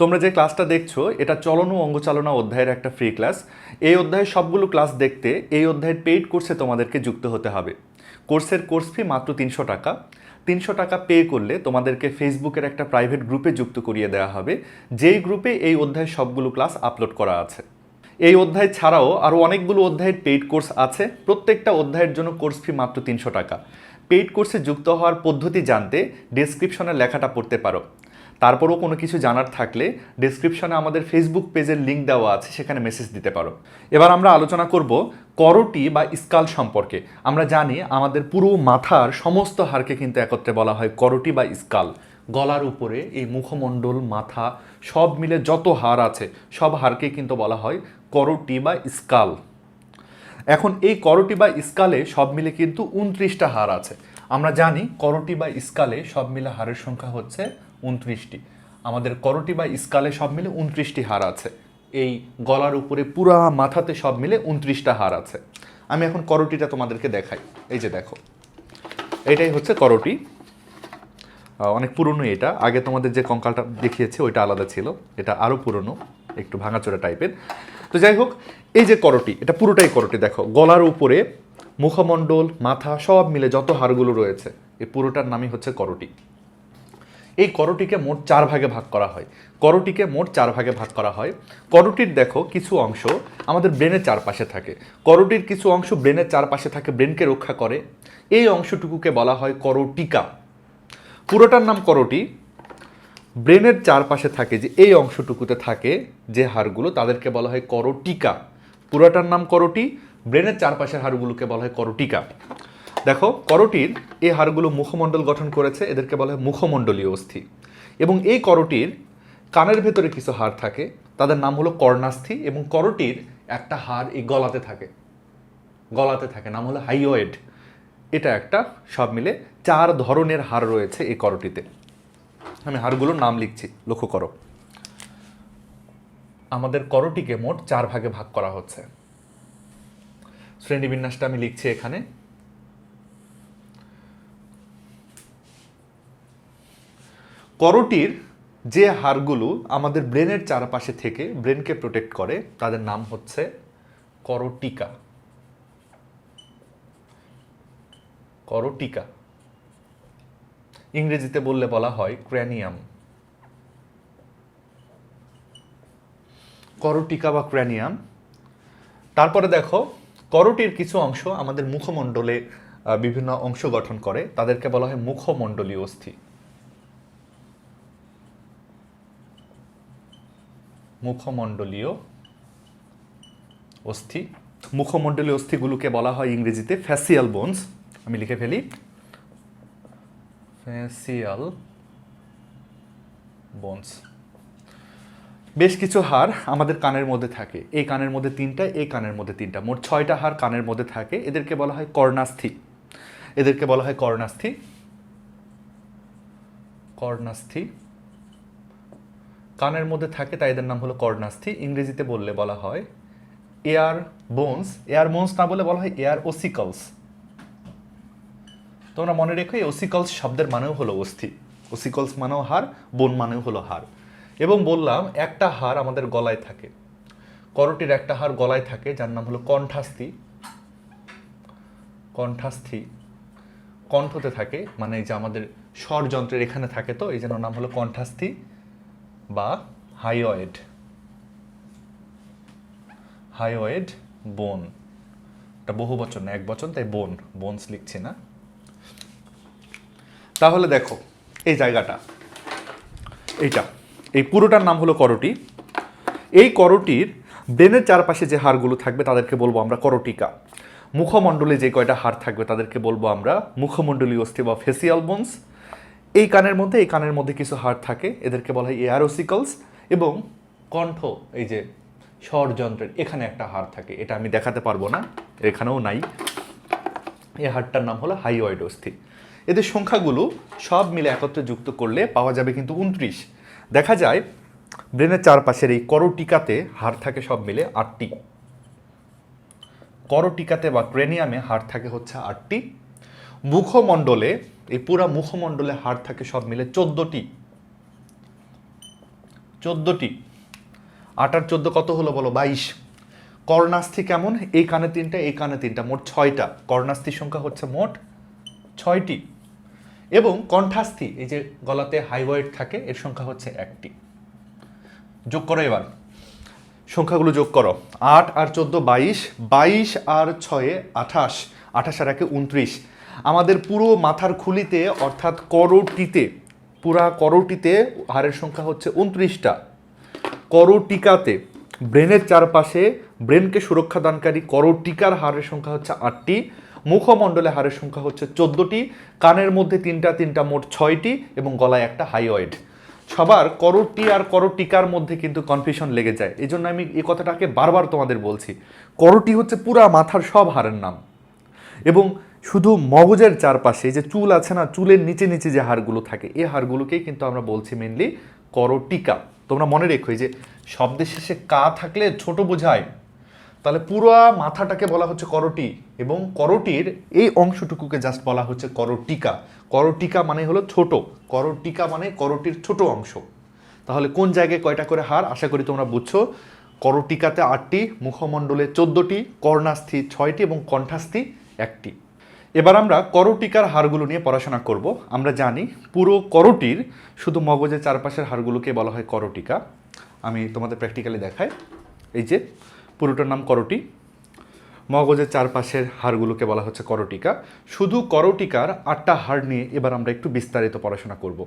তোমরা যে ক্লাসটা দেখছ, এটা চলন ও অঙ্গচালনা অধ্যায়ের একটা ফ্রি ক্লাস এই অধ্যায়ের সবগুলো ক্লাস দেখতে, এই অধ্যায়ের পেইড কোর্সে তোমাদেরকে যুক্ত হতে হবে। কোর্সের কোর্স ফি মাত্র তিনশো টাকা। তিনশো টাকা পে করলে তোমাদেরকে ফেসবুকের একটা প্রাইভেট গ্রুপে যুক্ত করিয়ে দেওয়া হবে। যেই গ্রুপে এই অধ্যায়ের সবগুলো ক্লাস আপলোড করা আছে। এই অধ্যায় ছাড়াও আরও অনেকগুলো অধ্যায়ের পেইড কোর্স আছে। প্রত্যেকটা অধ্যায়ের জন্য কোর্স ফি মাত্র তিনশো টাকা। পেইড কোর্সে যুক্ত হওয়ার পদ্ধতি জানতে ডেসক্রিপশনে লেখাটা পড়তে পারো। তারপরও কোনো কিছু জানার থাকলে ডেসক্রিপশনে আমাদের ফেসবুক পেজের লিঙ্ক দেওয়া আছে, সেখানে মেসেজ দিতে পারো। এবার আমরা আলোচনা করব করটি বা স্কাল সম্পর্কে। আমরা জানি আমাদের পুরো মাথার সমস্ত হাড়কে কিন্তু একত্রে বলা হয় করটি বা স্কাল। গলার উপরে এই মুখমণ্ডল, মাথা সব মিলে যত হাড় আছে, সব হাড়কে কিন্তু বলা হয় করটি বা স্কাল। এখন এই করটি বা স্কালে সব মিলে কিন্তু উনত্রিশটা হাড় আছে। আমরা জানি করটি বা স্কালে সব মিলে হাড়ের সংখ্যা হচ্ছে উনত্রিশটি। আমাদের করটি বা স্কালে সব মিলে উনত্রিশটি হার আছে। এই গলার উপরে পুরা মাথাতে সব মিলে উনত্রিশটা হার আছে। আমি এখন করটিটা তোমাদেরকে দেখাই। এই যে দেখো। এটাই হচ্ছে করটি। অনেক পুরনো এটা। আগে তোমাদের যে কঙ্কালটা দেখিয়েছে, ওইটা আলাদা ছিল। এটা আরও পুরনো, একটু ভাঙাচোরা টাইপের। তো যাই হোক, এই যে করটি, এটা পুরোটাই করটি। দেখো, গলার উপরে মুখমণ্ডল, মাথা সব মিলে যত হাড়গুলো রয়েছে, এই পুরোটার নামই হচ্ছে করটি। এই করটিকে মোট চার ভাগে ভাগ করা হয়। করটিকে মোট চার ভাগে ভাগ করা হয়। করটির দেখো কিছু অংশ আমাদের ব্রেনের চারপাশে থাকে। করটির কিছু অংশ ব্রেনের চারপাশে থাকে, ব্রেনকে রক্ষা করে। এই অংশটুকুকে বলা হয় করটিকা। পুরোটার নাম করটি। ব্রেনের চারপাশে থাকে যে, এই অংশটুকুতে থাকে যে হাড়গুলো, তাদেরকে বলা হয় করটিকা। পুরোটার নাম করটি। ব্রেনের চারপাশের হাড়গুলোকে বলা হয় করটিকা। দেখো, করটির এই হাড়গুলো মুখমণ্ডল গঠন করেছে, এদেরকে বলা হয় মুখমণ্ডলীয় অস্থি। এবং এই করটির কানের ভেতরে কিছু হাড় থাকে, তাদের নাম হলো কর্ণাস্থি এবং করটির একটা হাড় এই গলাতে থাকে। গলাতে থাকে, নাম হলো হাইওয়েড। এটা একটা, সব মিলে চার ধরনের হাড় রয়েছে এই করটিতে। আমি হাড়গুলোর নাম লিখছি, লক্ষ্য করো। আমাদের করটিকে মোট চার ভাগে ভাগ করা হচ্ছে। শ্রেণীবিন্যাসটা আমি লিখছি এখানে। করটির যে হাড়গুলো আমাদের ব্রেনের চারপাশে থেকে ব্রেনকে প্রোটেক্ট করে, তাদের নাম হচ্ছে করটিকা। করটিকা। ইংরেজিতে বললে বলা হয় ক্র্যানিয়াম। করটিকা বা ক্র্যানিয়াম। তারপরে দেখো, করটির কিছু অংশ আমাদের মুখমণ্ডলে বিভিন্ন অংশ গঠন করে, তাদেরকে বলা হয় মুখমণ্ডলীয় অস্থি। মুখমণ্ডলীয় অস্থি। মুখমণ্ডলীয় অস্থিগুলোকে বলা হয় ইংরেজিতে ফ্যাসিয়াল বোনস আমি লিখে ফেলি। ফেসিয়াল বোনস বেশ কিছু হাড় আমাদের কানের মধ্যে থাকে। এই কানের মধ্যে তিনটা, এই কানের মধ্যে তিনটা। মোট ছয়টা হাড় কানের মধ্যে থাকে। এদেরকে বলা হয় কর্ণাস্থি। এদেরকে বলা হয় কর্ণাস্থি। কর্ণাস্থি। কানের মধ্যে থাকে তাই এদের নাম হলো কর্ণাস্থি ইংরেজিতে বললে বলা হয় এয়ার বোনস। এয়ার বোনস না বলে বলা হয় এয়ার ওসিকলস। তোমরা মনে রেখো এই ওসিকলস শব্দের মানেও হলো অস্থি। ওসিকলস মানেও হাড় বোন মানেও হলো হাড় এবং বললাম, একটা হাড় আমাদের গলায় থাকে। করটির একটা হাড় গলায় থাকে, যার নাম হলো কণ্ঠাস্থি। কণ্ঠাস্থি কণ্ঠতে থাকে মানে যে আমাদের স্বরযন্ত্রের এখানে থাকে তো, এই জন্য নাম হলো কণ্ঠাস্থি। বা হাইওয়েড। হাইওয়েড, বোন। এটা বহু বচন না এক বচন, তাই বোন, বোনস লিখছি না। তাহলে দেখো, এই জায়গাটা, এইটা, এই পুরোটার নাম হলো করটি। এই করটির ব্রেনের চারপাশে যে হাড়গুলো থাকবে, তাদেরকে বলব আমরা করটিকা। মুখমণ্ডলে যে কয়টা হাড় থাকবে, তাদেরকে বলব আমরা মুখমণ্ডলীয় অস্থি বা ফেসিয়াল বোনস। এই কানের মধ্যে, এই কানের মধ্যে কিছু হাড় থাকে, এদেরকে বলা হয় এয়ারোসিকলস এবং কণ্ঠ, এই যে স্বরযন্ত্রের, এখানে একটা হাড় থাকে, এটা আমি দেখাতে পারব না, এখানেও নাই। এই হাড়টার নাম হলো হাইওয়েড অস্থি এদের সংখ্যাগুলো সব মিলে একত্রে যুক্ত করলে পাওয়া যাবে কিন্তু উনত্রিশ। দেখা যায়, ব্রেনের চারপাশের এই করটিকাতে হাড় থাকে সব মিলে আটটি। করটিকাতে বা ক্রেনিয়ামে হাড় থাকে হচ্ছে আটটি। মুখমণ্ডলে, এই পুরা মুখমণ্ডলে হাড় থাকে সব মিলে চোদ্দটি। চোদ্দোটি। আট আর চোদ্দ কত হলো বলো? বাইশ। কর্ণাস্থি কেমন? এই কানে তিনটা, এই কানে তিনটা, মোট ছয়টা। কর্ণাস্থির সংখ্যা হচ্ছে মোট ছয়টি। এবং কণ্ঠাস্থি, এই যে গলাতে হাইওয়েট থাকে, এর সংখ্যা হচ্ছে একটি। যোগ করো এবার। সংখ্যাগুলো যোগ করো। আট আর চোদ্দ, বাইশ। বাইশ আর ছয়ে আঠাশ। আঠাশ আর একে উনত্রিশ আমাদের পুরো মাথার খুলিতে, অর্থাৎ করটিতে, পুরা করটিতে হারের সংখ্যা হচ্ছে উনত্রিশটা। করটিকাতে, ব্রেনের চারপাশে ব্রেনকে সুরক্ষা দানকারী করটিকার হারের সংখ্যা হচ্ছে আটটি, মুখমণ্ডলে হারের সংখ্যা হচ্ছে চোদ্দোটি, কানের মধ্যে তিনটা তিনটা মোট ছয়টি এবং গলায় একটা হাইওয়েড। সবার করটি আর করটিকার মধ্যে কিন্তু কনফিউশন লেগে যায়। এই জন্য আমি এই কথাটাকে বারবার তোমাদের বলছি। করটি হচ্ছে পুরা মাথার সব হারের নাম। এবং শুধু মগজের চারপাশে যে চুল আছে না, চুলের নিচে নিচে যে হাড়গুলো থাকে এই হাড়গুলোকেই কিন্তু আমরা বলছি মেনলি করটিকা। তোমরা মনে রেখো যে শব্দের শেষে কা থাকলে ছোট বোঝায়। তাহলে পুরো মাথাটাকে বলা হচ্ছে করটি এবং করটির এই অংশটুকুকে জাস্ট বলা হচ্ছে করটিকা। করটিকা মানে হলো ছোট। করটিকা মানে করটির ছোট অংশ। তাহলে কোন জায়গায় কয়টা করে হার আশা করি তোমরা বুঝছ। করটিকাতে আটটি, মুখমণ্ডলে চোদ্দটি, কর্ণাস্থি ছয়টি এবং কণ্ঠাস্থি একটি। এবার আমরা করোটিকার হাড়গুলো নিয়ে পড়াশোনা করব। আমরা জানি পুরো করোটির শুধু মগজের চারপাশের হাড়গুলোকে বলা হয় করোটিকা। আমি তোমাদের প্র্যাকটিক্যালি দেখাই। এই যে, পুরোটার নাম করোটি। মগজের চারপাশের হাড়গুলোকে বলা হচ্ছে করটিকা। শুধু করোটিকার আটটা হাড় নিয়ে এবার আমরা একটু বিস্তারিত পড়াশোনা করব।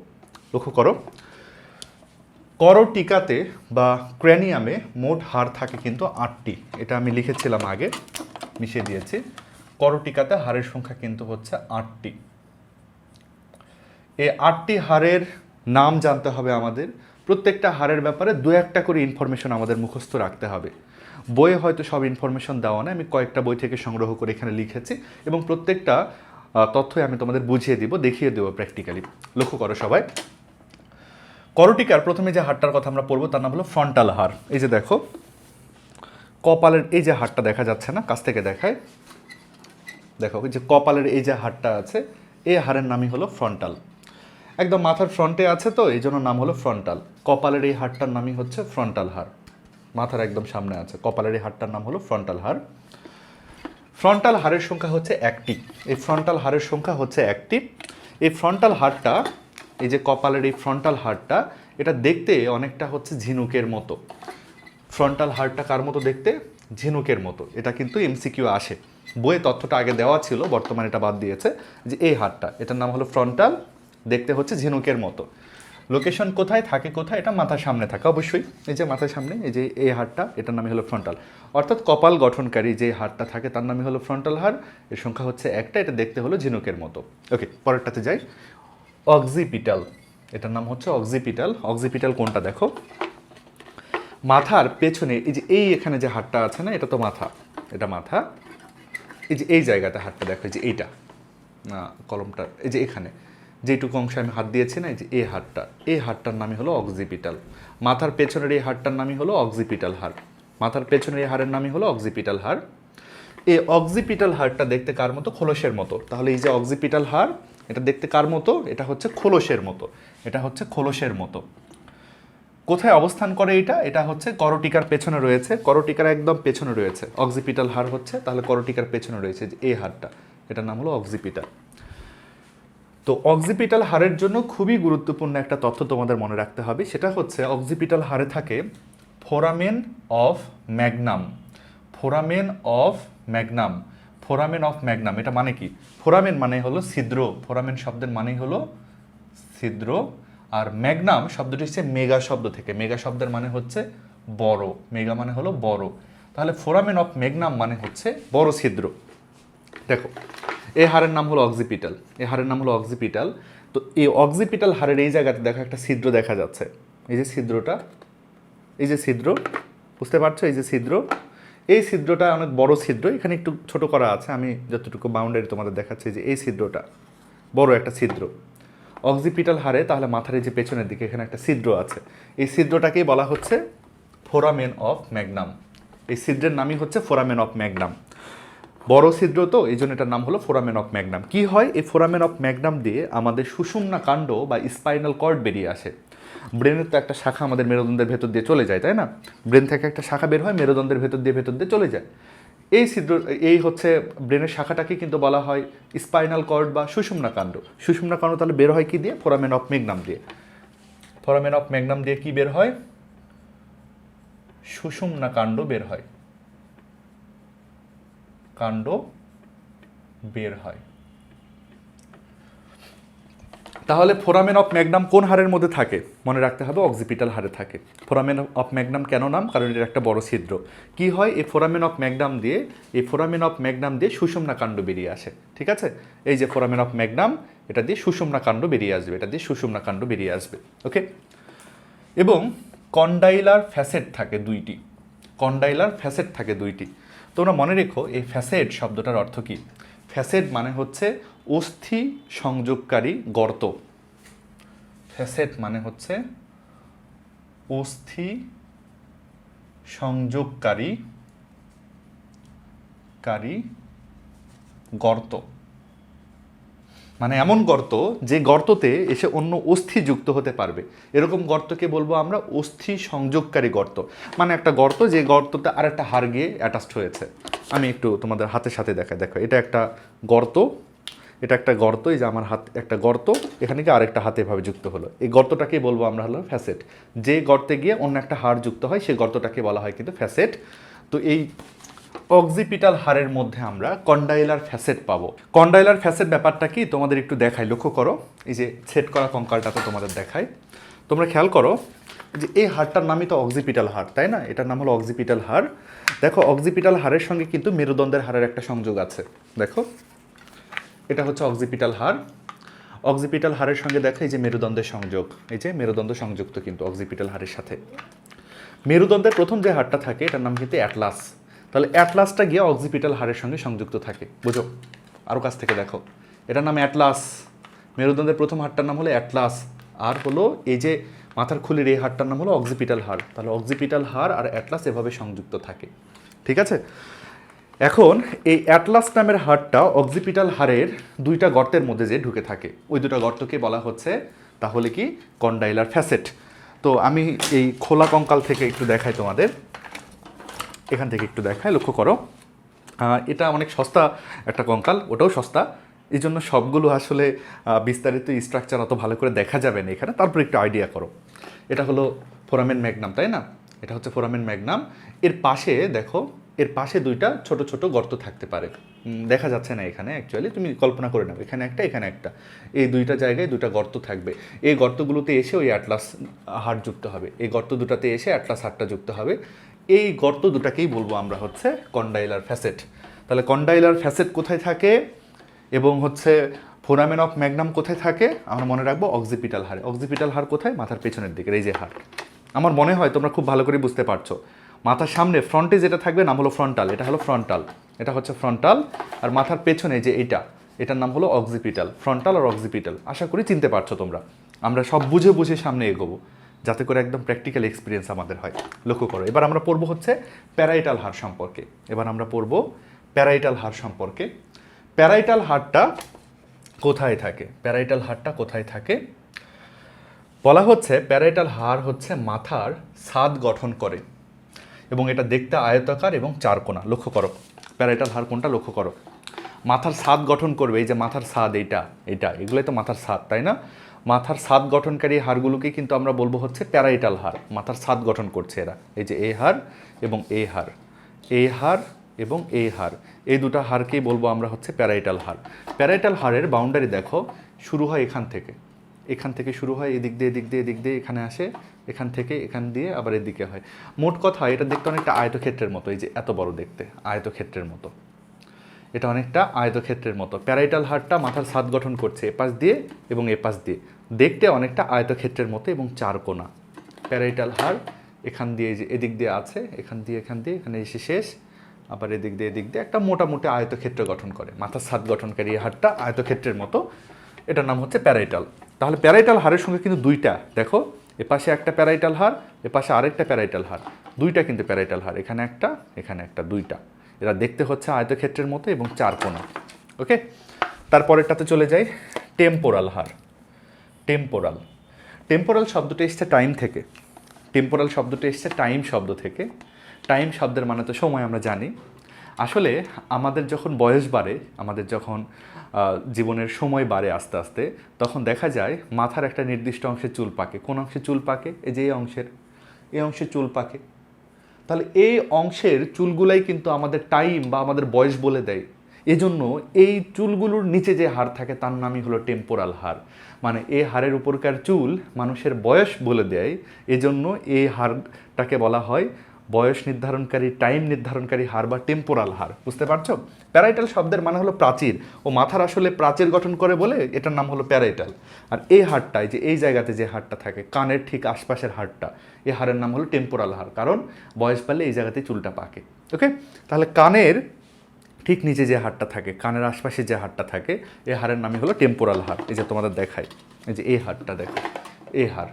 লক্ষ্য করো। করোটিকাতে বা ক্র্যানিয়ামে মোট হাড় থাকে কিন্তু আটটি। এটা আমি লিখেছিলাম আগে, মিশিয়ে দিয়েছি। করটিকাতে হাড়ের সংখ্যা কিন্তু হচ্ছে আটটি। এই আটটি হাড়ের নাম জানতে হবে আমাদের। প্রত্যেকটা হাড়ের ব্যাপারে দু একটা করে ইনফরমেশন আমাদের মুখস্থ রাখতে হবে। বইয়ে হয়তো সব ইনফরমেশন দেওয়া না আমি কয়েকটা বই থেকে সংগ্রহ করে এখানে লিখেছি এবং প্রত্যেকটা তথ্যই আমি তোমাদের বুঝিয়ে দিব, দেখিয়ে দেবো প্র্যাকটিক্যালি লক্ষ্য করো সবাই। করটিকার প্রথমে যে হাড়টার কথা আমরা পড়ব, তার নাম হলো ফ্রন্টাল হাড় এই যে দেখো, কপালের এই যে হাড়টা দেখা যাচ্ছে না, কাছ থেকে দেখায়। দেখো এই যে কপালের এই যে হাড়টা আছে, এই হাড়ের নামই হলো ফ্রন্টাল একদম মাথার ফ্রন্টে আছে তো, এই জন্য নাম হলো ফ্রন্টাল কপালের এই হাড়টার নামই হচ্ছে ফ্রন্টাল হাড়। মাথার একদম সামনে আছে, কপালের এই হাড়টার নাম হলো ফ্রন্টাল হাড়। ফ্রন্টাল হাড়ের সংখ্যা হচ্ছে একটি। এই ফ্রন্টাল হাড়ের সংখ্যা হচ্ছে একটি। এই ফ্রন্টাল হাড়টা, এই যে কপালের এই ফ্রন্টাল হাড়টা, এটা দেখতে অনেকটা হচ্ছে ঝিনুকের মতো। ফ্রন্টাল হাড়টা কার মতো দেখতে? ঝিনুকের মতো। এটা কিন্তু এমসিকিউ আসে। বইয়ে তথ্যটা আগে দেওয়া ছিল, বর্তমানে এটা বাদ দিয়েছে, যে এই হাড়টা এটার নাম হলো ফ্রন্টাল দেখতে হচ্ছে ঝিনুকের মতো। লোকেশন কোথায়, থাকে কোথায়, এটা মাথার সামনে থাকে, অবশ্যই। এই যে মাথার সামনে, এই যে এই হাড়টা এটার নামই হলো ফ্রন্টাল অর্থাৎ কপাল গঠনকারী যে হাড়টা থাকে, তার নামই হলো ফ্রন্টাল হাড় এর সংখ্যা হচ্ছে একটা, এটা দেখতে হলো ঝিনুকের মতো। ওকে পরেরটাতে যাই। অক্সিপিটাল এটার নাম হচ্ছে অক্সিপিটাল অক্সিপিটাল কোনটা দেখো? মাথার পেছনে, এই যে এই এখানে যে হাড়টা আছে না, এটা তো মাথা, এটা মাথা। এই যে, এই জায়গাতে হাড়টা দেখো, এই যে এইটা। না, কলমটা, এই যে এখানে। যেটুকু অংশে আমি হাত দিয়েছি না, এই যে এই হাড়টা এই হাড়টার নামই হলো অক্সিপিটাল। মাথার পেছনের এই হাড়টার নামই হলো অক্সিপিটাল হাড়। মাথার পেছনের এই হাড়ের নামই হলো অক্সিপিটাল হাড়। এই অক্সিপিটাল হাড়টা দেখতে কার মতো? খোলসের মতো। তাহলে এই যে অক্সিপিটাল হাড়, এটা দেখতে কার মতো? এটা হচ্ছে খোলসের মতো। এটা হচ্ছে খোলসের মতো। কোথায় অবস্থান করে এটা? এটা হচ্ছে করটিকার পেছনে রয়েছে। করটিকার একদম পেছনে রয়েছে। অক্সিপিটাল হার হচ্ছে, তাহলে করটিকার পেছনে রয়েছে যে এই হারটা এটার নাম হলো অক্সিপিটাল। তো অক্সিপিটাল হারের জন্য খুবই গুরুত্বপূর্ণ একটা তথ্য তোমাদের মনে রাখতে হবে। সেটা হচ্ছে অক্সিপিটাল হারে থাকে foramen of magnum. Foramen of magnum. Foramen of magnum, এটা মানে কি? ফোরামেন মানে হলো ছিদ্র। ফোরামেন শব্দের মানেই হলো ছিদ্র। আর ম্যাগনাম শব্দটি হচ্ছে মেগা শব্দ থেকে। মেগা শব্দের মানে হচ্ছে বড়। মেগা মানে হলো বড়। তাহলে ফোরামেন অফ ম্যাগনাম মানে হচ্ছে বড় ছিদ্র। দেখো এই হারের নাম হলো অক্সিপিটাল। এই হারের নাম হলো অক্সিপিটাল। তো এই অক্সিপিটাল হারের এই জায়গাতে দেখো একটা ছিদ্র দেখা যাচ্ছে। এই যে ছিদ্রটা, এই যে ছিদ্র, বুঝতে পারছ? এই যে ছিদ্র। এই ছিদ্রটা অনেক বড় ছিদ্র। এখানে একটু ছোট করা আছে। আমি যতটুকু বাউন্ডারি তোমাদের দেখাচ্ছি যে এই ছিদ্রটা বড় একটা ছিদ্র। অক্সিপিটাল হারে, তাহলে মাথার যে পেছনের দিকে, এখানে একটা ছিদ্র আছে। এই ছিদ্রটাকেই বলা হচ্ছে ফোরামেন অফ ম্যাগনাম এই ছিদ্রের নামই হচ্ছে ফোরামেন অফ ম্যাগনাম বড় ছিদ্র তো, এই জন্য এটার নাম হলো ফোরামেন অফ ম্যাগনাম কি হয়? এই ফোরামেন অফ ম্যাগনাম দিয়ে আমাদের সুষুম্না কাণ্ড বা স্পাইনাল কর্ড বেরিয়ে আসে। ব্রেনের তো একটা শাখা আমাদের মেরুদণ্ডের ভেতর দিয়ে চলে যায়, তাই না? ব্রেন থেকে একটা শাখা বের হয়, মেরুদণ্ডের ভেতর দিয়ে ভেতর দিয়ে চলে যায়। এই ছিদ্র, এই হচ্ছে ব্রেনের শাখাটাকে কিন্তু বলা হয় স্পাইনাল কর্ড বা সুষুম্না কাণ্ড। সুষুম্না কাণ্ড তাহলে বের হয় কি দিয়ে? ফোরামেন অফ ম্যাগনাম দিয়ে। ফোরামেন অফ ম্যাগনাম দিয়ে কি বের হয়? সুষুম্না কাণ্ড বের হয়। কাণ্ড বের হয়। তাহলে ফোরামেন অফ ম্যাগনাম কোন হারের মধ্যে থাকে? মনে রাখতে হবে অক্সিপিটাল হারে থাকে। ফোরামেন অফ ম্যাগনাম কেন নাম? কারণ এর একটা বড় ছিদ্র। কি হয়? এই ফোরামেন অফ ম্যাগনাম দিয়ে, এই ফোরামেন অফ ম্যাগনাম দিয়ে সুষুম্না কাণ্ড বেরিয়ে আসে। ঠিক আছে? এই যে ফোরামেন অফ ম্যাগনাম এটা দিয়ে সুষুম্না কাণ্ড বেরিয়ে আসবে। এটা দিয়ে সুষুম্না কাণ্ড বেরিয়ে আসবে। ওকে এবং কন্ডাইলার ফ্যাসেট থাকে দুইটি। কন্ডাইলার ফ্যাসেট থাকে দুইটি। তোমরা মনে রেখো, এই ফ্যাসেট শব্দটার অর্থ কি? ফ্যাসেট মানে হচ্ছে অস্থি সংযোগকারী গর্ত। ফ্যাসেট মানে হচ্ছে অস্থি সংযোগকারী, কারী গর্ত। মানে এমন গর্ত যে গর্ততে এসে অন্য অস্থি যুক্ত হতে পারবে। এরকম গর্তকে বলব আমরা অস্থি সংযোগকারী গর্ত। মানে একটা গর্ত যে গর্ততে আর একটা হাড় গিয়ে অ্যাটাচড হয়েছে। আমি একটু তোমাদের হাতের সাথে দেখাই দেখো, এটা একটা গর্ত। এটা একটা গর্ত, এই যে আমার হাত, একটা গর্ত, এখানে কি আরেকটা হাতে এভাবে যুক্ত হলো। এই গর্তটাকেই বলব আমরা হলো ফ্যাসেট। যে গর্তে গিয়ে অন্য একটা হাড় যুক্ত হয়, সেই গর্তটাকে বলা হয় কিন্তু ফ্যাসেট। তো এই অক্সিপিটাল হাড়ের মধ্যে আমরা কন্ডাইলার ফ্যাসেট পাবো। কন্ডাইলার ফ্যাসেট ব্যাপারটা কি? তোমাদের একটু দেখাই, লক্ষ্য করো। এই যে ছেট করা কঙ্কালটা তো তোমাদের দেখাই। তোমরা খেয়াল করো যে এই হাড়টার নামই তো অক্সিপিটাল হাড়, তাই না? এটার নাম হলো অক্সিপিটাল হাড়। দেখো, অক্সিপিটাল হাড়ের সঙ্গে কিন্তু মেরুদণ্ডের হাড়ের একটা সংযোগ আছে। দেখো এটা হচ্ছে অক্সিপিটাল হার অক্সিপিটাল হারের সঙ্গে দেখো এই যে মেরুদণ্ডের সংযোগ। এই যে মেরুদণ্ড সংযুক্ত কিন্তু অক্সিপিটাল হারের সাথে। মেরুদণ্ডের প্রথম যে হারটা থাকে, এটার নাম কিন্তু অ্যাটলাস তাহলে অ্যাটলাসটা গিয়ে অক্সিপিটাল হারের সঙ্গে সংযুক্ত থাকে। বুঝো? আরও কাছ থেকে দেখো। এটার নাম অ্যাটলাস মেরুদণ্ডের প্রথম হারটার নাম হলো অ্যাটলাস আর হলো এই যে মাথার খুলির এই হারটার নাম হলো অক্সিপিটাল হার তাহলে অক্সিপিটাল হার আর অ্যাটলাস এভাবে সংযুক্ত থাকে। ঠিক আছে? এখন এই অ্যাটলাস নামের হাড়টা অক্সিপিটাল হাড়ের দুইটা গর্তের মধ্যে যে ঢুকে থাকে। ওই দুটা গর্তকে বলা হচ্ছে তাহলে কি কন্ডাইলার ফ্যাসেট। তো আমি এই খোলা কঙ্কাল থেকে একটু দেখাই তোমাদের। এখান থেকে একটু দেখাই, লক্ষ্য করো। এটা অনেক সস্তা একটা কঙ্কাল, ওটাও সস্তা। এই জন্য সবগুলো আসলে বিস্তারিত স্ট্রাকচার অত ভালো করে দেখা যাবে না এখানে। তারপর একটু আইডিয়া করো। এটা হলো ফোরামেন ম্যাগনাম তাই না? এটা হচ্ছে ফোরামেন ম্যাগনাম এর পাশে দেখো এর পাশে দুইটা ছোট ছোট গর্ত থাকতে পারে। দেখা যাচ্ছে না এখানে অ্যাকচুয়ালি তুমি কল্পনা করে নাও, এখানে একটা এখানে একটা। এই দুইটা জায়গায় দুইটা গর্ত থাকবে। এই গর্তগুলোতে এসে ওই অ্যাটলাস হাট যুক্ত হবে। এই গর্ত দুটাতে এসে অ্যাটলাস হাটটা যুক্ত হবে। এই গর্ত দুটাকেই বলব আমরা হচ্ছে কন্ডাইলার ফ্যাসেট তাহলে কন্ডাইলার ফ্যাসেট কোথায় থাকে? এবং হচ্ছে ফোরামেন অফ ম্যাগনাম কোথায় থাকে? আমরা মনে রাখব অক্সিপিটাল হাড়। অক্সিপিটাল হাড় কোথায়? মাথার পেছনের দিকে এই যে হাড়। আমার মনে হয় তোমরা খুব ভালো করে বুঝতে পারছ। মাথার সামনে ফ্রন্টে যেটা থাকবে, নাম হলো ফ্রন্টাল এটা হলো ফ্রন্টাল এটা হচ্ছে ফ্রন্টাল আর মাথার পেছনে যে এটা, এটার নাম হলো অক্সিপিটাল ফ্রন্টাল আর অক্সিপিটাল আশা করি চিনতে পারছ তোমরা। আমরা সব বুঝে বুঝে সামনে এগোবো, যাতে করে একদম প্র্যাকটিক্যাল এক্সপিরিয়েন্স আমাদের হয়। লক্ষ্য করো, এবার আমরা পড়ব হচ্ছে প্যারাইটাল হাড় সম্পর্কে। এবার আমরা পড়ব প্যারাইটাল হাড় সম্পর্কে। প্যারাইটাল হাড়টা কোথায় থাকে? প্যারাইটাল হাড়টা কোথায় থাকে? বলা হচ্ছে প্যারাইটাল হাড় হচ্ছে মাথার স্বাদ গঠন করে। এবং এটা দেখতে আয়তাকার এবং চারকোনা লক্ষ্য করো। প্যারাইটাল হাড় কোনটা লক্ষ্য করো। মাথার স্বাদ গঠন করবে, এই যে মাথার স্বাদ এইটা এইটা, এগুলোই তো মাথার স্বাদ, তাই না? মাথার স্বাদ গঠনকারী হাড়গুলোকে কিন্তু আমরা বলব হচ্ছে প্যারাইটাল হার মাথার স্বাদ গঠন করছে এরা। এই যে এ হার এবং এ হার এ হার এবং এ হার এই দুটো হারকেই বলব আমরা হচ্ছে প্যারাইটাল হার প্যারাইটাল হারের বাউন্ডারি দেখো, শুরু হয় এখান থেকে। এখান থেকে শুরু হয়, এদিক দিয়ে এদিক দিয়ে এদিক দিয়ে, এখানে আসে। এখান থেকে এখান দিয়ে আবার এদিকে হয়। মোট কথা, এটা দেখতে অনেকটা আয়তক্ষেত্রের মতো, এই যে এত বড় দেখতে, আয়তক্ষেত্রের মতো। এটা অনেকটা আয়তক্ষেত্রের মতো। প্যারাইটাল হাড়টা মাথার ছাদ গঠন করছে, এপাশ দিয়ে এবং এপাশ দিয়ে। দেখতে অনেকটা আয়তক্ষেত্রের মতো এবং চার কোণা। প্যারাইটাল হাড় এখান দিয়ে যে এদিক দিয়ে আছে, এখান দিয়ে এখান দিয়ে, এখানে এসে শেষ। আবার এদিক দিয়ে এদিক দিয়ে একটা মোটামুটি আয়তক্ষেত্র গঠন করে। মাথার ছাদ গঠনকারী হাড়টা আয়তক্ষেত্রের মতো। এটার নাম হচ্ছে প্যারাইটাল। তাহলে প্যারাইটাল হাড়ের সঙ্গে কিন্তু দুইটা, দেখো এপাশে একটা প্যারাইটাল হাড়, এপাশে আরেকটা প্যারাইটাল হার দুইটা কিন্তু প্যারাইটাল হার এখানে একটা এখানে একটা, দুইটা। এরা দেখতে হচ্ছে আয়তক্ষেত্রের মতো এবং চার কোণা, ওকে? তারপরেরটাতে চলে যাই, টেম্পোরাল হার টেম্পোরাল। টেম্পোরাল শব্দটা এসছে টাইম থেকে। টেম্পোরাল শব্দটা এসছে টাইম শব্দ থেকে। টাইম শব্দের মানে তো সময়, আমরা জানি। আসলে আমাদের যখন বয়স বাড়ে, আমাদের যখন জীবনের সময় বাড়ে আস্তে আস্তে, তখন দেখা যায় মাথার একটা নির্দিষ্ট অংশে চুল পাকে। কোন অংশে চুল পাকে? এই যে এই অংশের। এই অংশে চুল পাকে। তাহলে এই অংশের চুলগুলাই কিন্তু আমাদের টাইম বা আমাদের বয়স বলে দেয়। এজন্য এই চুলগুলোর নিচে যে হার থাকে, তার নামই হলো টেম্পোরাল হার মানে এই হারের উপরকার চুল মানুষের বয়স বলে দেয়। এজন্য এই হারটাকে বলা হয় বয়স নির্ধারণকারী টাইম নির্ধারণকারী হার বা টেম্পোরাল হার, বুঝতে পারছ? প্যারাইটাল শব্দের মানে হলো প্রাচীর। ও মাথার আসলে প্রাচীর গঠন করে বলে এটার নাম হলো প্যারাইটাল আর এই হাড়টাই যে এই জায়গাতে যে হাড়টা থাকে, কানের ঠিক আশপাশের হাড়টা এই হাড়ের নাম হলো টেম্পোরাল হাড় কারণ বয়স বাড়লে এই জায়গাতে চুলটা পাকে। ওকে তাহলে কানের ঠিক নিচে যে হাড়টা থাকে, কানের আশপাশে যে হাড়টা থাকে এই হাড়ের নামই হলো টেম্পোরাল হাড় এই যে তোমাদের দেখায় এই যে এই হাড়টা দেখো এই হাড়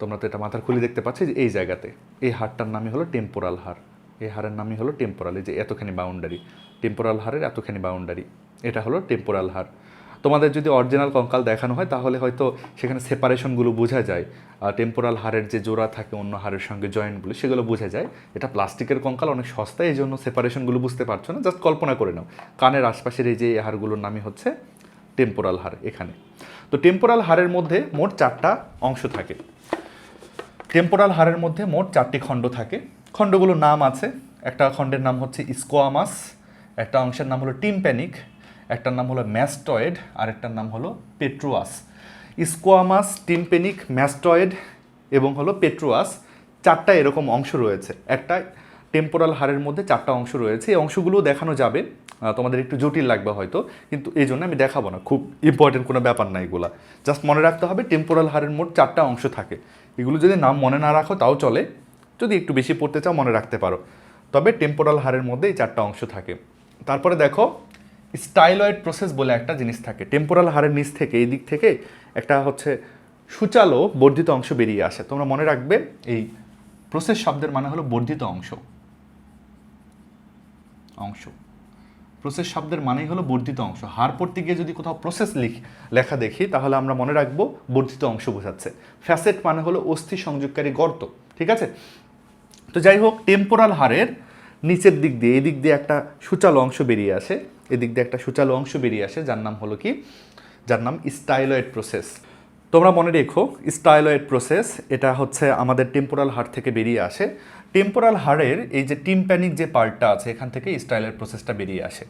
তোমরা তো এটা মাথার খুলি দেখতে পাচ্ছ যে এই জায়গাতে। এই হারটার নামই হলো টেম্পোরাল হার। এই হারের নামই হলো টেম্পোরাল এই যে এতখানি বাউন্ডারি টেম্পোরাল হারের এতখানি বাউন্ডারি এটা হলো টেম্পোরাল হার। তোমাদের যদি অরিজিনাল কঙ্কাল দেখানো হয়, তাহলে হয়তো সেখানে সেপারেশনগুলো বোঝা যায়। টেম্পোরাল হারের যে জোড়া থাকে অন্য হারের সঙ্গে জয়েন্টগুলো সেগুলো বোঝা যায়। এটা প্লাস্টিকের কঙ্কাল অনেক সস্তা এই জন্য সেপারেশনগুলো বুঝতে পারছ না। জাস্ট কল্পনা করে নাও। কানের আশপাশের এই যে এই হাড়গুলোর নামই হচ্ছে টেম্পোরাল হার এখানে। তো টেম্পোরাল হারের মধ্যে মোট চারটা অংশ থাকে। টেম্পোরাল হাড়ের মধ্যে মোট চারটি খণ্ড থাকে। খণ্ডগুলোর নাম আছে। একটা খণ্ডের নাম হচ্ছে স্কোয়ামাস একটা অংশের নাম হলো টিমপ্যানিক একটার নাম হলো ম্যাস্টয়েড আর একটার নাম হলো পেট্রোয়াস স্কোয়ামাস টিমপেনিক ম্যাস্টয়েড এবং হলো পেট্রোয়াস চারটা এরকম অংশ রয়েছে। একটা টেম্পোরাল হাড়ের মধ্যে চারটা অংশ রয়েছে। এই অংশগুলো দেখানো যাবে। তোমাদের একটু জটিল লাগবে হয়তো, কিন্তু এই জন্য আমি দেখাবো না। খুব ইম্পর্টেন্ট কোনো ব্যাপার না এগুলা। জাস্ট মনে রাখতে হবে টেম্পোরাল হারের মোট চারটা অংশ থাকে। এগুলো যদি নাম মনে না রাখো, তাও চলে। যদি একটু বেশি পড়তে চাও, মনে রাখতে পারো। তবে টেম্পোরাল হারের মধ্যে এই চারটা অংশ থাকে। তারপরে দেখো স্টাইলয়েড প্রসেস বলে একটা জিনিস থাকে। টেম্পোরাল হারের নিচ থেকে, এই দিক থেকে একটা হচ্ছে সুচালো বর্ধিত অংশ বেরিয়ে আসে। তোমরা মনে রাখবে, এই প্রসেস শব্দের মানে হলো বর্ধিত অংশ। অংশ। প্রসেস শব্দের মানেই হলো বর্ধিত অংশ। হার পড়তে গিয়ে যদি কোথাও প্রসেস লিখ, লেখা দেখি, তাহলে আমরা মনে রাখব বর্ধিত অংশ বোঝাচ্ছে। ফ্যাসেট মানে হলো অস্থি সংযোগকারী গর্ত, ঠিক আছে? তো যাই হোক টেম্পোরাল হারের নিচের দিক দিয়ে, এদিক দিয়ে একটা সুচালো অংশ বেরিয়ে আসে, এদিক দিয়ে একটা সুচালো অংশ বেরিয়ে আসে, যার নাম হলো কি? যার নাম স্টাইলয়েড প্রসেস তোমরা মনে রেখো, স্টাইলয়েড প্রসেস এটা হচ্ছে আমাদের টেম্পোরাল হাড় থেকে বেরিয়ে আসে। টেম্পোরাল হাড়ের এই যে টিম্প্যানিক যে পার্টটা আছে, এখান থেকে স্টাইলের প্রসেসটা বেরিয়ে আসে।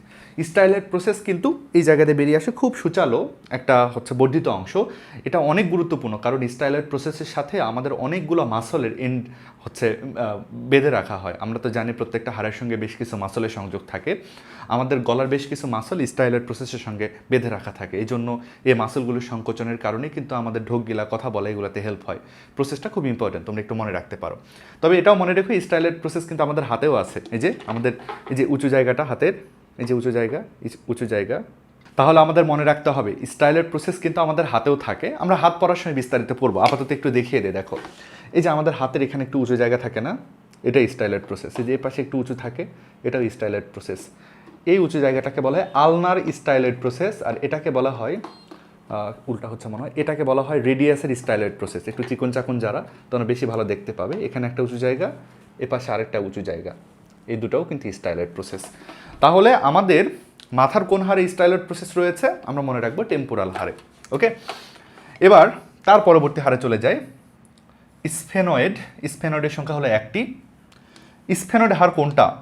স্টাইলের প্রসেস কিন্তু এই জায়গাতে বেরিয়ে আসে, খুব সুচালো একটা হচ্ছে বর্ধিত অংশ। এটা অনেক গুরুত্বপূর্ণ, কারণ স্টাইলয়েড প্রসেসের সাথে আমাদের অনেকগুলো মাসলের এন্ড হচ্ছে বেঁধে রাখা হয়। আমরা তো জানি প্রত্যেকটা হাড়ের সঙ্গে বেশ কিছু মাসলের সংযোগ থাকে। আমাদের গলার বেশ কিছু মাসল স্টাইলের প্রসেসের সঙ্গে বেঁধে রাখা থাকে। এই জন্য এই মাসলগুলোর সংকোচনের কারণে কিন্তু আমাদের ঢোক গিলা কথা বলা এগুলোতে হেল্প হয়। প্রসেসটা খুব ইম্পর্টেন্ট তোমরা একটু মনে রাখতে পারো। তবে এটাও মনে রেখো, স্টাইলের প্রসেস কিন্তু আমাদের হাতেও আছে। এই যে আমাদের, এই যে উঁচু জায়গাটা হাতের, এই যে উঁচু জায়গা উঁচু জায়গা, তাহলে আমাদের মনে রাখতে হবে, স্টাইলের প্রসেস কিন্তু আমাদের হাতেও থাকে। আমরা হাত পড়ার সময় বিস্তারিত পড়ব। আপাতত একটু দেখিয়ে দে, দেখো। এই যে আমাদের হাতের এখানে একটু উঁচু জায়গা থাকে না, এটা স্টাইলের প্রসেস এই যে পাশে একটু উঁচু থাকে, এটাও স্টাইলের প্রসেস এই উঁচু জায়গাটাকে বলা হয় আলনার স্টাইলের প্রসেস আর এটাকে বলা হয় উল্টা হচ্ছে মনে হয়, এটাকে বলা হয় রেডিয়াসের স্টাইলের প্রসেস একটু চিকন চাকুন যারা তোমরা বেশি ভালো দেখতে পাবে। এখানে একটা উঁচু জায়গা, এ পাশে আরেকটা উঁচু জায়গা। এই দুটাও কিন্তু স্টাইলের প্রসেস তাহলে আমাদের মাথার কোন হারে স্টাইলের প্রসেস রয়েছে, আমরা মনে রাখব টেম্পোরাল হারে। ওকে এবার, তার পরবর্তী হারে চলে যায় স্ফেনয়েড, স্ফেনয়েডের সংখ্যা হলো একটি। স্ফেনয়েড হার কোনটা?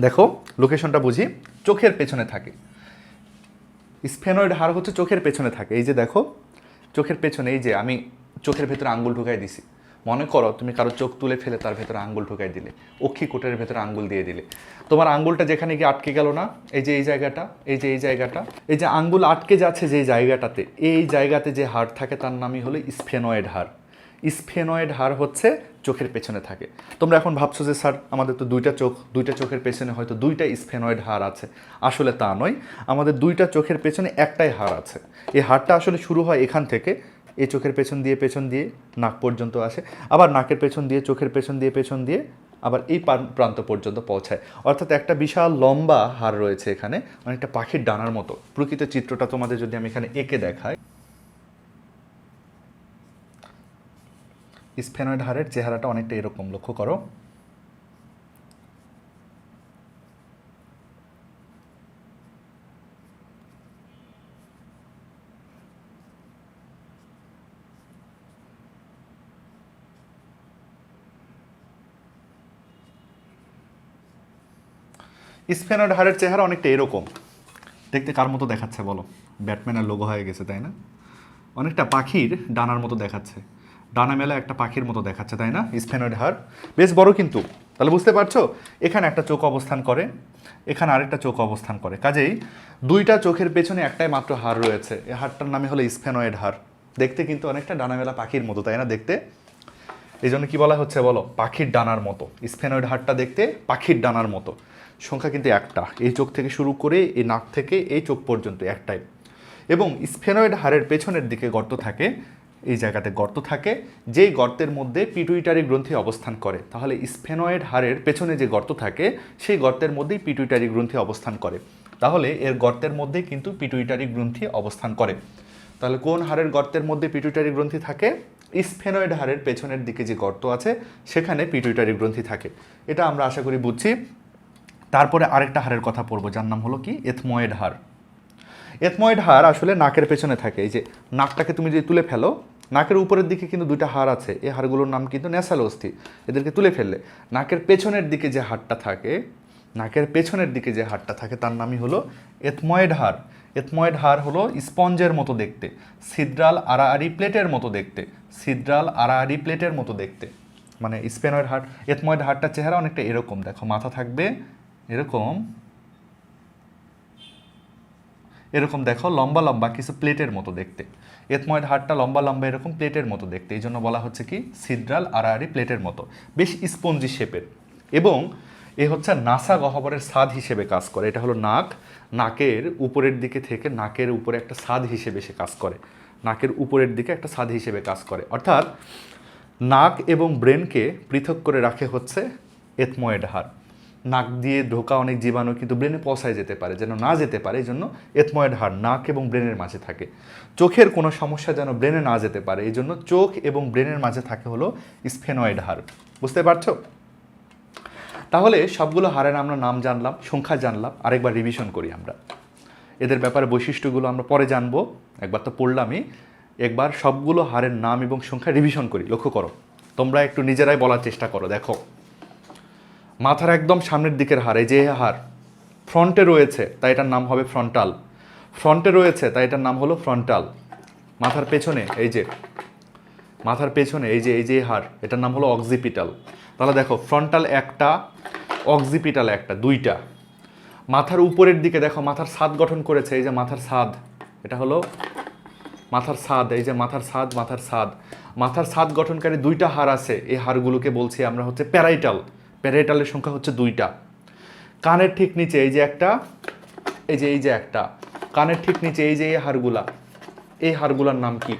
দেখো লোকেশনটা বুঝি, চোখের পেছনে থাকে। স্ফেনয়েড হার হচ্ছে চোখের পেছনে থাকে। এই যে দেখো, চোখের পেছনে, এই যে আমি চোখের ভেতরে আঙ্গুল ঢুকাই দিছি। মনে করো তুমি কারও চোখ তুলে ফেলে, তার ভেতরে আঙ্গুল ঢুকাই দিলে। অক্ষি কোটের ভেতরে আঙ্গুল দিয়ে দিলে। তোমার আঙ্গুলটা যেখানে গিয়ে আটকে গেল না, এই যে এই জায়গাটা, এই যে এই জায়গাটা, এই যে আঙ্গুল আটকে যাচ্ছে যে জায়গাটাতে, এই জায়গাতে যে হাড় থাকে তার নামই হলো স্ফেনয়েড হাড় স্ফেনয়েড হাড় হচ্ছে চোখের পেছনে থাকে। তোমরা এখন ভাবছ যে, স্যার, আমাদের তো দুইটা চোখ, দুইটা চোখের পেছনে হয়তো দুইটা স্ফেনয়েড হাড় আছে। আসলে তা নয়। আমাদের দুইটা চোখের পেছনে একটাই হাড় আছে। এই হাড়টা আসলে শুরু হয় এখান থেকে। এই চোখের পেছন দিয়ে পেছন দিয়ে, নাক পর্যন্ত আসে। আবার নাকের পেছন দিয়ে, চোখের পেছন দিয়ে পেছন দিয়ে, আবার এই প্রান্ত পর্যন্ত পৌঁছায়। অর্থাৎ একটা বিশাল লম্বা হার রয়েছে এখানে অনেকটা পাখির ডানার মতো। প্রকৃত চিত্রটা তোমাদের যদি আমি এখানে এঁকে দেখাই। স্ফেনয়েড হাড়ের চেহারাটা অনেকটা এরকম, লক্ষ্য করো। স্পেনয়েড হাড়ের চেহারা অনেকটা এরকম। দেখতে কার মতো দেখাচ্ছে বলো? ব্যাটম্যানের লোগো হয়ে গেছে, তাই না? অনেকটা পাখির ডানার মতো দেখাচ্ছে। ডানা মেলা একটা পাখির মতো দেখাচ্ছে, তাই না? স্পেনয়েড হার বেশ বড় কিন্তু। তাহলে বুঝতে পারছ? এখানে একটা চোখ অবস্থান করে, এখানে আরেকটা চোখ অবস্থান করে। কাজেই দুইটা চোখের পেছনে একটাই মাত্র হার রয়েছে। এই হারটার নামে হলো স্পেনয়েড হার দেখতে কিন্তু অনেকটা ডানা মেলা পাখির মতো, তাই না দেখতে? এই জন্য কি বলা হচ্ছে বলো? পাখির ডানার মতো। স্পেনয়েড হারটা দেখতে পাখির ডানার মতো। সংখ্যা কিন্তু একটা। এই চোখ থেকে শুরু করে এই নাক থেকে এই চোখ পর্যন্ত একটাই। এবং স্ফেনয়েড হাড়ের পেছনের দিকে গর্ত থাকে। এই জায়গাতে গর্ত থাকে, যেই গর্তের মধ্যে পিটুইটারি গ্রন্থি অবস্থান করে। তাহলে স্ফেনয়েড হাড়ের পেছনে যে গর্ত থাকে, সেই গর্তের মধ্যেই পিটুইটারি গ্রন্থি অবস্থান করে। তাহলে এর গর্তের মধ্যেই কিন্তু পিটুইটারি গ্রন্থি অবস্থান করে। তাহলে কোন হাড়ের গর্তের মধ্যে পিটুইটারি গ্রন্থি থাকে? স্ফেনয়েড হাড়ের পেছনের দিকে যে গর্ত আছে, সেখানে পিটুইটারি গ্রন্থি থাকে। এটা আমরা আশা করি বুঝছি। তারপরে আরেকটা হাড়ের কথা পড়ব, যার নাম হলো কি? এথময়েড হাড়। এথময়েড হাড় আসলে নাকের পেছনে থাকে। এই যে নাকটাকে তুমি যদি তুলে ফেলো, নাকের উপরের দিকে কিন্তু দুইটা হাড় আছে। এই হাড়গুলোর নাম কিন্তু ন্যাসাল অস্থি। এদেরকে তুলে ফেললে। নাকের পেছনের দিকে যে হাড়টা থাকে, নাকের পেছনের দিকে যে হাড়টা থাকে, তার নামই হলো এথময়েড হাড় এথময়েড হাড় হলো স্পঞ্জের মতো দেখতে। সিদ্রাল আড়াআড়ি প্লেটের মতো দেখতে। সিদ্রাল আড়াআড়ি প্লেটের মতো দেখতে। মানে স্পেনয়েড হার্ট এথময়েড হার্টটার চেহারা অনেকটা এরকম। দেখো, মাথা থাকবে এরকম এরকম দেখো লম্বা লম্বা কিছু প্লেটের মতো দেখতে। এথময়েড হার্টটা লম্বা লম্বা এরকম প্লেটের মতো দেখতে। এই জন্য বলা হচ্ছে কি সিদ্রাল আড়াআড়ি প্লেটের মতো। বেশ স্পঞ্জি শেপের। এবং এ হচ্ছে নাসা গহ্বরের স্বাদ হিসেবে কাজ করে। এটা হলো নাক। নাকের উপরের দিকে থেকে নাকের উপরে একটা স্বাদ হিসেবে সে কাজ করে। নাকের উপরের দিকে একটা স্বাদ হিসেবে কাজ করে। অর্থাৎ নাক এবং ব্রেনকে পৃথক করে রাখে হচ্ছে এথময়েড হাড়। নাক দিয়ে ঢোকা অনেক জীবাণু কিন্তু ব্রেনে পৌঁছায় যেতে পারে, যেন না যেতে পারে, এই জন্য এথময়েড হাড় নাক এবং ব্রেনের মাঝে থাকে। চোখের কোনো সমস্যা যেন ব্রেনে না যেতে পারে, এই জন্য চোখ এবং ব্রেনের মাঝে থাকে হলো স্ফেনয়েড হাড়। বুঝতে পারছ? তাহলে সবগুলো হাড়ের আমরা নাম জানলাম, সংখ্যা জানলাম, আরেকবার রিভিশন করি আমরা। এদের ব্যাপারে বৈশিষ্ট্যগুলো আমরা পরে জানব, একবার তো পড়লামই। একবার সবগুলো হাড়ের নাম এবং সংখ্যা রিভিশন করি, লক্ষ্য করো। তোমরা একটু নিজেরাই বলার চেষ্টা করো, দেখো। মাথার একদম সামনের দিকের হাড়, এই যে হার ফ্রন্টে রয়েছে, তাই এটার নাম হবে ফ্রন্টাল। ফ্রন্টে রয়েছে, তাই এটার নাম হলো ফ্রন্টাল। মাথার পেছনে, এই যে, মাথার পেছনে, এই যে এই যে হার এটার নাম হলো অক্সিপিটাল। তাহলে দেখো, ফ্রন্টাল একটা, অক্সিপিটাল একটা, দুইটা। মাথার উপরের দিকে দেখো, মাথার ছাদ গঠন করেছে, এই যে মাথার ছাদ এটা হলো মাথার ছাদ এই যে মাথার ছাদ মাথার ছাদ মাথার ছাদ গঠনকারী দুইটা হাড় আছে, এই হাড়গুলোকে বলছি আমরা হচ্ছে প্যারাইটাল। প্যারাইটালের সংখ্যা হচ্ছে দুইটা। কানের ঠিক নিচে এই যে একটা, এই যে এই যে একটা। কানের ঠিক নিচে এই যে এই হাড়গুলা, এই হাড়গুলার নাম কি?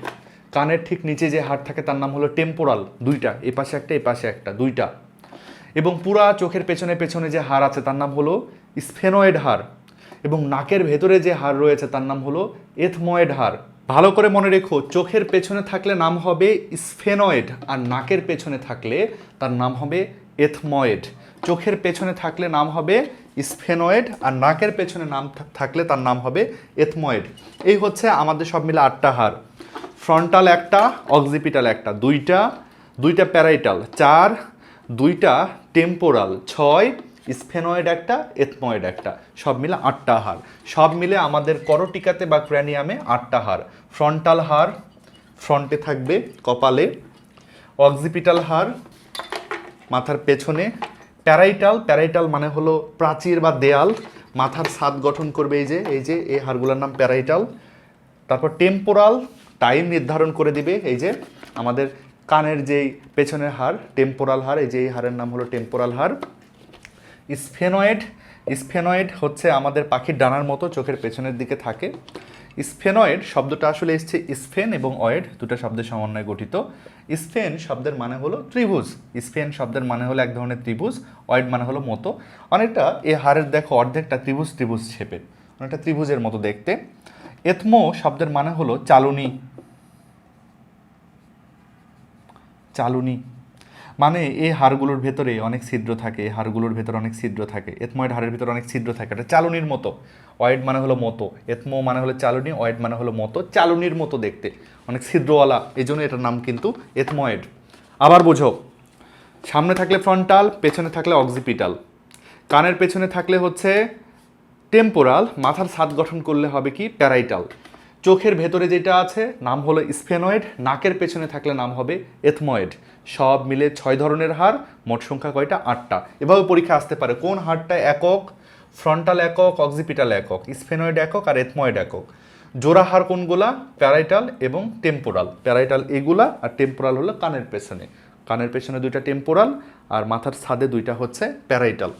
কানের ঠিক নিচে যে হাড় থাকে তার নাম হলো টেম্পোরাল, দুইটা। এই পাশে একটা এই পাশে একটা, দুইটা। এবং পুরা চোখের পেছনে পেছনে যে হাড় আছে তার নাম হলো স্ফেনয়েড হাড়। এবং নাকের ভেতরে যে হাড় রয়েছে তার নাম হলো এথময়েড হাড়। ভালো করে মনে রেখো, চোখের পেছনে থাকলে নাম হবে স্ফেনয়েড আর নাকের পেছনে থাকলে তার নাম হবে এথময়েড। চোখের পেছনে থাকলে নাম হবে স্ফেনয়েড আর নাকের পেছনে নাম থাকলে তার নাম হবে এথময়েড। এই হচ্ছে আমাদের সব মিলে আটটা হার ফ্রন্টাল একটা, অক্সিপিটাল একটা, দুইটা দুইটা প্যারাইটাল, চার, দুইটা টেম্পোরাল, ছয়, স্ফেনয়েড একটা, এথময়েড একটা। সব মিলে আটটা হার সব মিলে আমাদের করটিকাতে বা ক্র্যানিয়ামে আটটা হার ফ্রন্টাল হার ফ্রন্টে থাকবে কপালে। অক্সিপিটাল হাড় মাথার পেছনে। প্যারাইটাল প্যারাইটাল মানে হলো প্রাচীর বা দেয়াল। মাথার ছাদ গঠন করবে এই যে এই যে, এই হাড়গুলোর নাম প্যারাইটাল। তারপর টেম্পোরাল, টাইম নির্ধারণ করে দিবে এই যে, আমাদের কানের যেই পেছনের হাড়, টেম্পোরাল হাড়, এই যে, এই হাড়ের নাম হলো টেম্পোরাল হাড়। স্ফেনয়েড স্ফেনয়েড হচ্ছে আমাদের পাখির ডানার মতো চোখের পেছনের দিকে থাকে। স্ফেনয়েড শব্দটা আসলে এসছে স্ফেন এবং অয়েড, দুটো শব্দের সমন্বয়ে গঠিত। স্ফেন শব্দের মানে হলো ত্রিভুজ। স্ফেন শব্দের মানে হলো এক ধরনের ত্রিভুজ, অয়েড মানে হলো মতো। অনেকটা এ হারের দেখো অর্ধেকটা ত্রিভুজ ত্রিভুজ শেপের অনেকটা ত্রিভুজের মতো দেখতে। এথমো শব্দের মানে হলো চালুনি। চালুনি। মানে এই হাড়গুলোর ভেতরে অনেক ছিদ্র থাকে হাড়গুলোর ভেতরে অনেক ছিদ্র থাকে। এথময়েড হাড়ের ভেতরে অনেক ছিদ্র থাকে। এটা চালুনির মতো। অয়েড মানে হলো মতো। এথমো মানে হলো চালুনি অয়েড মানে হলো মতো। চালুনির মতো দেখতে। অনেক ছিদ্রওয়ালা। এই জন্য এটার নাম কিন্তু এথময়েড আবার বোঝো। সামনে থাকলে ফ্রন্টাল, পেছনে থাকলে অক্সিপিটাল। কানের পেছনে থাকলে হচ্ছে টেম্পোরাল। মাথার ছাদ গঠন করলে হবে কি? প্যারাইটাল। চোখের ভেতরে যেটা আছে, নাম হলো স্ফেনয়েড। নাকের পেছনে থাকলে নাম হবে এথময়েড সব মিলে ছয় ধরনের হার, মোট সংখ্যা কয়টা? আটটা। এভাবে পরীক্ষা আসতে পারে। কোন হারটা একক? ফ্রন্টাল একক অক্সিপিটাল একক স্পেনয়েড একক আর এথময়েড একক? জোড়া হার কোনগুলা? প্যারাইটাল এবং টেম্পোরাল প্যারাইটাল এগুলা আর টেম্পোরাল হলো কানের পেছনে। কানের পেছনে দুইটা টেম্পোরাল আর মাথার ছাদে দুইটা হচ্ছে প্যারাইটাল